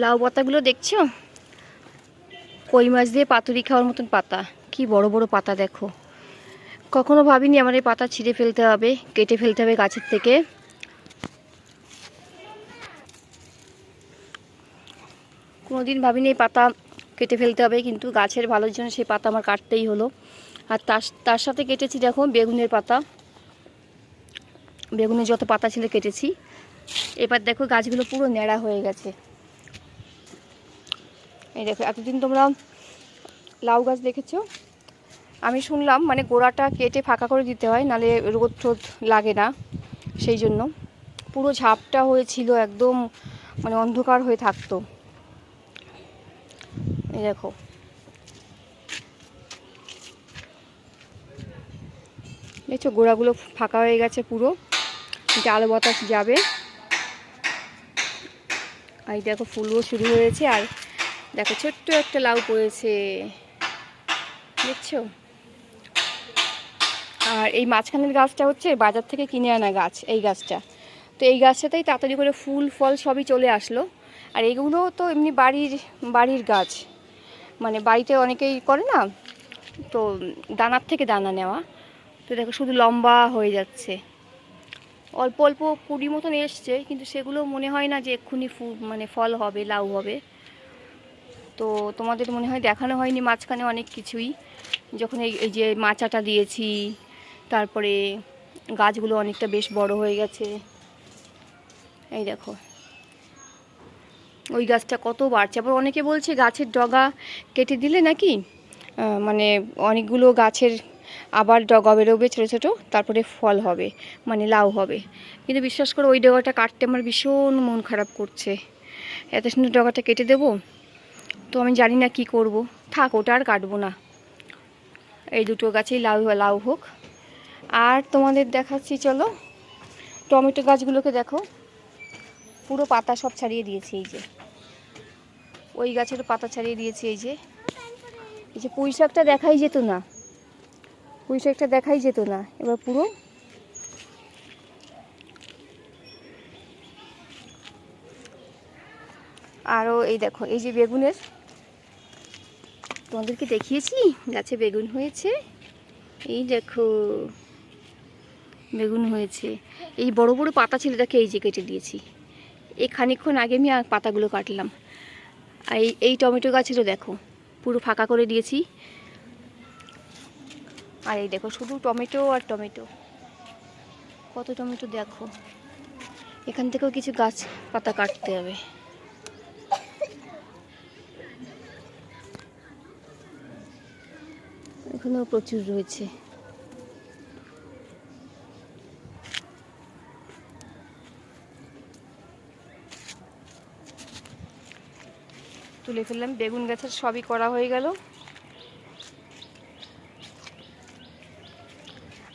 লাউ পাতাগুলো দেখছ? কই মাছ দিয়ে পাতুরি খাওয়ার মতন পাতা। কি বড় বড় পাতা দেখো। কখনো ভাবিনি আমার এই পাতা ছিঁড়ে ফেলতে হবে, কেটে ফেলতে হবে গাছের থেকে। কোনোদিন ভাবিনি এই পাতা কেটে ফেলতে হবে, কিন্তু গাছের ভালোর জন্য সেই পাতা আমার কাটতেই হলো। আর তার তার সাথে কেটেছি দেখো বেগুনের পাতা। বেগুনের যত পাতা ছিল কেটেছি। এবার দেখো গাছগুলো পুরো ন্যাড়া হয়ে গেছে। এই দেখো, এতদিন তোমরা লাউ গাছ দেখেছ? আমি শুনলাম মানে গোড়াটা কেটে ফাঁকা করে দিতে হয়, নালে রোদ টোদ লাগে না, সেই জন্য। পুরো ঝাপটা হয়েছিল, একদম মানে অন্ধকার হয়ে থাকতো। এই দেখো। দেখছ, গোড়াগুলো ফাঁকা হয়ে গেছে পুরো এটা আলো বাতাস যাবে। আর দেখো, ফুলও শুরু হয়েছে, আর দেখো, ছোট্ট একটা লাউ পড়েছে। দেখছ? আর এই মাঝখানের গাছটা হচ্ছে বাজার থেকে কিনে আনা গাছ, এই গাছটা। তো এই গাছটাতেই তাড়াতাড়ি করে ফুল, ফল সবই চলে আসলো। আর এগুলো তো এমনি বাড়ির বাড়ির গাছ। মানে বাড়িতে অনেকেই করে না, তো দানার থেকে দানা নেওয়া। তো দেখো, শুধু লম্বা হয়ে যাচ্ছে। অল্প অল্প কুড়ি মতন এসছে, কিন্তু সেগুলো মনে হয় না যে এক্ষুনি ফু মানে ফল হবে, লাউ হবে। তো তোমাদের মনে হয় দেখানো হয়নি মাঝখানে অনেক কিছুই? যখন এই এই যে মাচাটা দিয়েছি, তারপরে গাছগুলো অনেকটা বেশ বড় হয়ে গেছে। এই দেখো। ওই গাছটা কত বাড়ছে। আবার অনেকে বলছে গাছের ডগা কেটে দিলে নাকি মানে অনেকগুলো গাছের আবার ডগা বেরোবে ছোটো ছোটো, তারপরে ফল হবে মানে লাউ হবে। কিন্তু বিশ্বাস করে, ওই ডগাটা কাটতে আমার ভীষণ মন খারাপ করছে। এত সুন্দর ডগাটা কেটে দেবো? তো আমি জানি না কি করব। থাক, ওটা আর কাটবো না। এই দুটো গাছেই লাউ লাউ হোক। আর তোমাদের দেখাচ্ছি, চলো। টমেটো গাছগুলোকে দেখো। পুরো পাতা সব ছাড়িয়ে দিয়েছি, এই যে। ওই গাছের পাতা ছাড়িয়ে দিয়েছি, এই যে। এই যে পুঁই শাকটা দেখাই যেত না। পুঁই শাকটা দেখাই যেত না। এবার পুরো আরও এই দেখো, এই যে বেগুনের তোমাদেরকে দেখিয়েছি, গাছে বেগুন হয়েছে। এই দেখো, বেগুন হয়েছে। এই বড় বড় পাতা ছিল দেখে এই যে কেটে দিয়েছি। এই খানিকক্ষণ আগে আমি পাতাগুলো কাটলাম। আর এই এই টমেটো গাছেরও দেখো, পুরো ফাঁকা করে দিয়েছি। আর এই দেখো, শুধু টমেটো আর টমেটো। কত টমেটো দেখো। এখান থেকেও কিছু গাছ পাতা কাটতে হবে। এখানেও প্রচুর রয়েছে। তুলে ফেললাম, বেগুন গাছের সবই করা হয়ে গেল।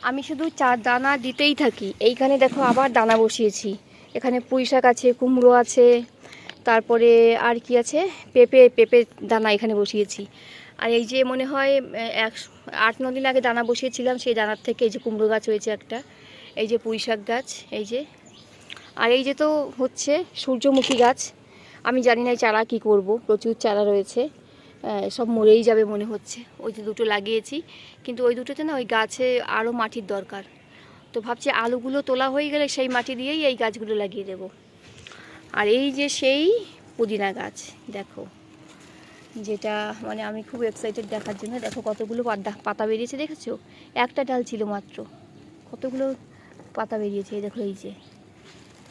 আমি শুধু চা দানা দিতেই থাকি। এইখানে দেখো আবার দানা বসিয়েছি। এখানে পুঁই শাক আছে, কুমড়ো আছে, তারপরে আর কি আছে? পেঁপে পেঁপে দানা এখানে বসিয়েছি। আর এই যে মনে হয় এক, আট, ন দিন আগে দানা বসিয়েছিলাম, সেই দানার থেকে এই যে কুমড়ো গাছ হয়েছে একটা। এই যে পুঁই শাক গাছ, এই যে। আর এই যে তো হচ্ছে সূর্যমুখী গাছ, আমি জানি না চারা কী করব, প্রচুর চারা রয়েছে সব মরেই যাবে মনে হচ্ছে। ওই যে দুটো লাগিয়েছি, কিন্তু ওই দুটোতে না ওই গাছে আরও মাটির দরকার। তো ভাবছি আলুগুলো তোলা হয়ে গেলে সেই মাটি দিয়েই এই গাছগুলো লাগিয়ে দেব। আর এই যে সেই পুদিনা গাছ, দেখো। যেটা মানে আমি খুব এক্সাইটেড দেখার জন্য। দেখো কতগুলো পাতা বেরিয়েছে, দেখেছ? একটা ডাল ছিল মাত্র। কতগুলো পাতা বেরিয়েছে দেখো এই যে।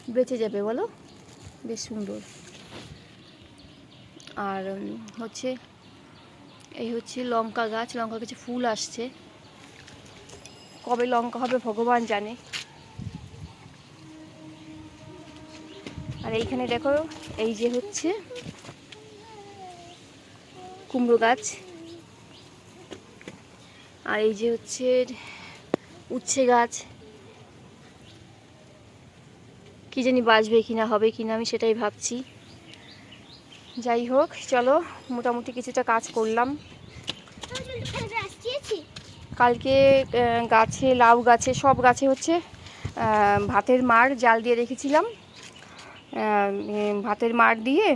বেঁচে যাবে, বলো? বেশ সুন্দর। আর হচ্ছে, এই হচ্ছে লঙ্কা গাছ। লঙ্কা গাছে ফুল আসছে। কবে লঙ্কা হবে ভগবান জানে। আর এইখানে দেখো, এই যে হচ্ছে কুমড়ো গাছ। আর এই যে হচ্ছে উচ্ছে গাছ। কি জানি বাঁচবে কিনা, হবে কিনা, আমি সেটাই ভাবছি। যাই হোক, চলো, মোটামুটি কিছুটা কাজ করলাম। কালকে গাছে, লাউ গাছে, সব গাছে হচ্ছে ভাতের মাড়, জাল দিয়ে রেখেছিলাম। ভাতের মাড় দিয়ে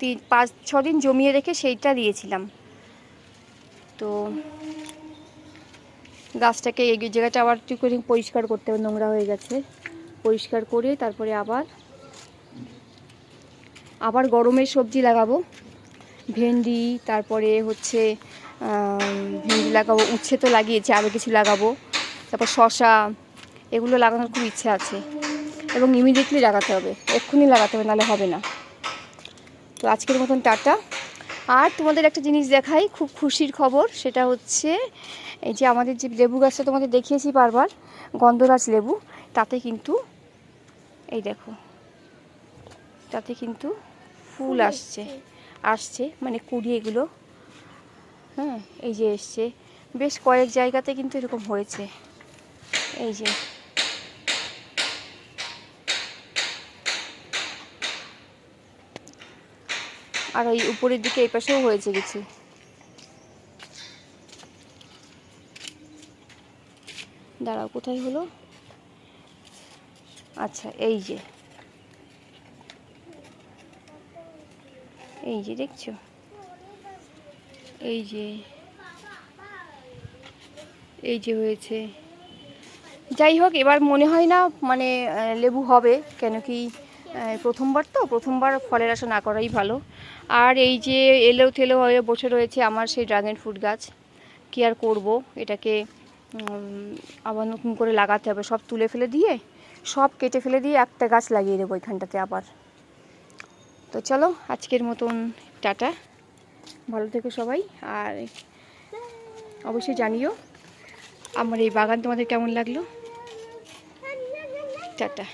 তিন পাঁচ ছ দিন জমিয়ে রেখে সেইটা দিয়েছিলাম। তো গাছটাকে এই জায়গাটা আবার একটু করে পরিষ্কার করতে হবে, নোংরা হয়ে গেছে। পরিষ্কার করে তারপরে আবার আবার গরমের সবজি লাগাবো। ভেন্ডি, তারপরে হচ্ছে ভেন্ডি লাগাবো, উচ্ছে তো লাগিয়েছি আরও কিছু লাগাবো। তারপর শশা এগুলো লাগানোর খুব ইচ্ছে আছে। এবং ইমিডিয়েটলি লাগাতে হবে, এক্ষুনি লাগাতে হবে, নাহলে হবে না। তো আজকের মতন টাটা। আর তোমাদের একটা জিনিস দেখাই খুব খুশির খবর সেটা হচ্ছে এই যে আমাদের যে লেবু গাছটা তোমাদের দেখিয়েছি বারবার গন্ধরাজ লেবু তাতে কিন্তু এই দেখো তাতে কিন্তু ফুল আসছে আসছে মানে কুড়ি এগুলো হ্যাঁ এই যে এসছে। বেশ কয়েক জায়গাতে কিন্তু এরকম হয়েছে। এই যে আর ওই উপরের দিকে এই পাশেও হয়েছে কিছু। দাঁড়াও, কোথায় হলো? আচ্ছা এই যে। এই যে, দেখছ? এই যে। এই যে হয়েছে। যাই হোক, এবার মনে হয় না মানে লেবু হবে, কেন কি প্রথমবার তো, প্রথমবার ফলের আশা না করাই ভালো। আর এই যে এলেও থেলেও হয়ে বসে রয়েছে আমার সেই ড্রাগন ফ্রুট গাছ। কি আর করব? এটাকে আবার নতুন করে লাগাতে হবে। সব তুলে ফেলে দিয়ে, সব কেটে ফেলে দিয়ে একটা গাছ লাগিয়ে দেবো এখানটাতে আবার। তো চলো, আজকের মতন টাটা। ভালো থেকো সবাই, আর অবশ্যই জানিও আমার এই বাগান তোমাদের কেমন লাগল। টাটা।